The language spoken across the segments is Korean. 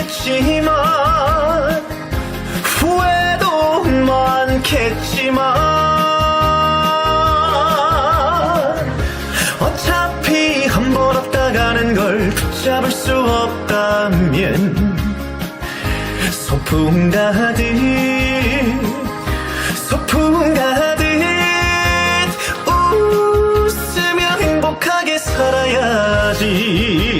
많겠지만 후회도 많겠지만 어차피 한번 왔다 가는 걸 붙잡을 수 없다면 소풍 가듯 소풍 가듯 웃으며 행복하게 살아야지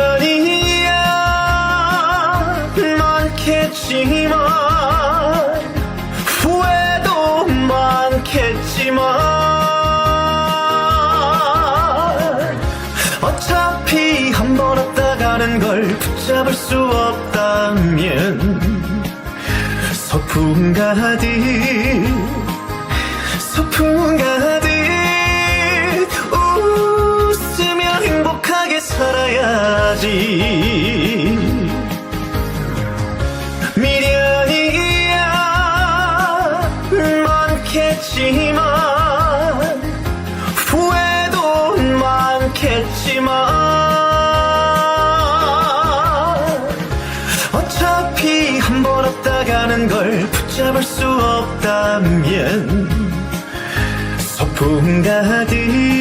많겠지만 후회도 많겠지만 어차피 한 번 왔다 가는 걸 붙잡을 수 없다면 소풍 가듯 소풍 가듯 웃으며 행복하게 살아야지 많겠지만 후회도 많겠지만 어차피 한번 왔다 가는 걸 붙잡을 수 없다면 소풍 가듯